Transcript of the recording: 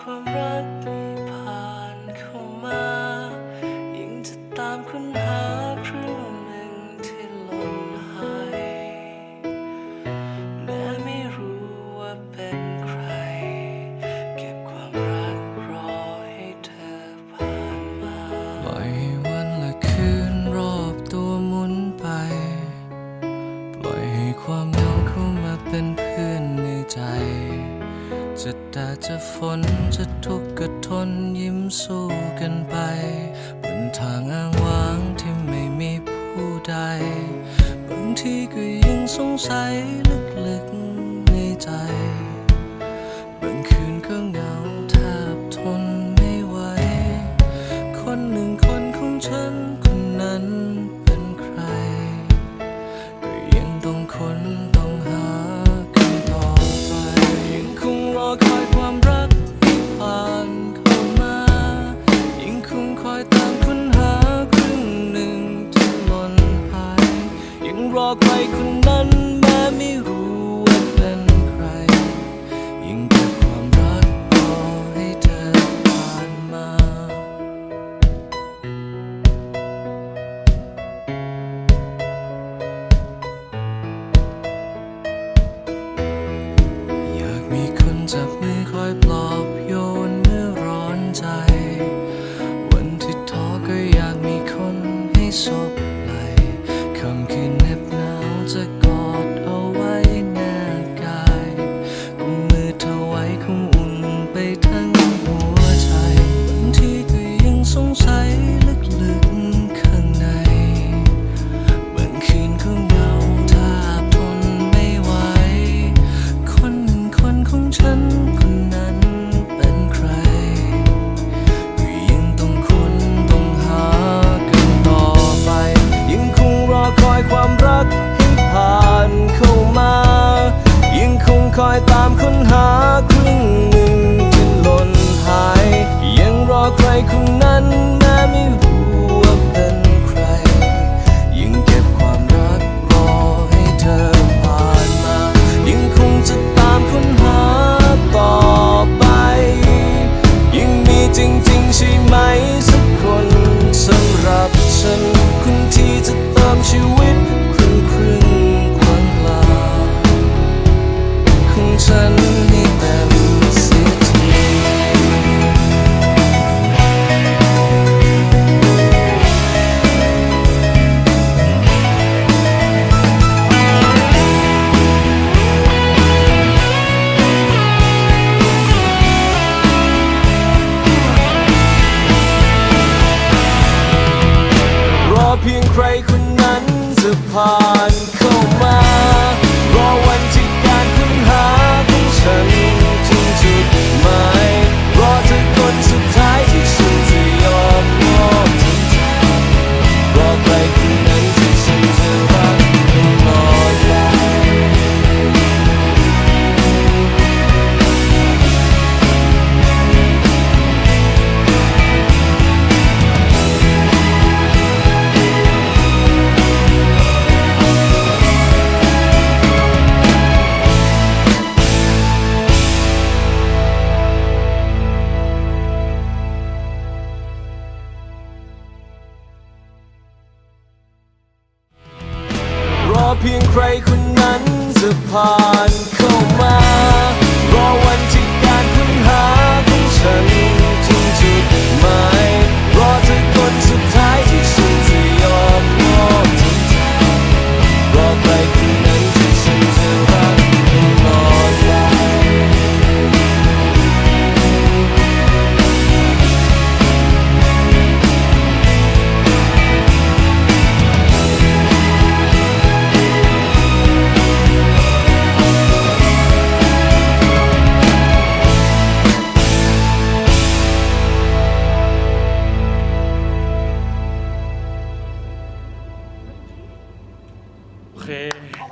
ความรักที่ผ่านเข้ามา ยิ่งจะตามค้นหาครึ่งหนึ่งที่หล่นหาย แม้ไม่รู้ว่าเป็นใคร เก็บความรักรอให้เธอผ่านมาปล่อยให้วันและคืนรอบตัวหมุนไป ปล่อยให้ความเหงาเข้ามาเป็น จะแดดจะฝนจะทุกข์ก็ทนยิ้มสู้กันไปบนทางอ้างว้างที่ไม่มีผู้ใด บางทีก็ยังสงสัย อยตามค้นหา ยงใครคนนั้นจะผ่านเข้ามา เพียงใครคนนั้นจะผ่านเข้ามารอวันที่ 嘿。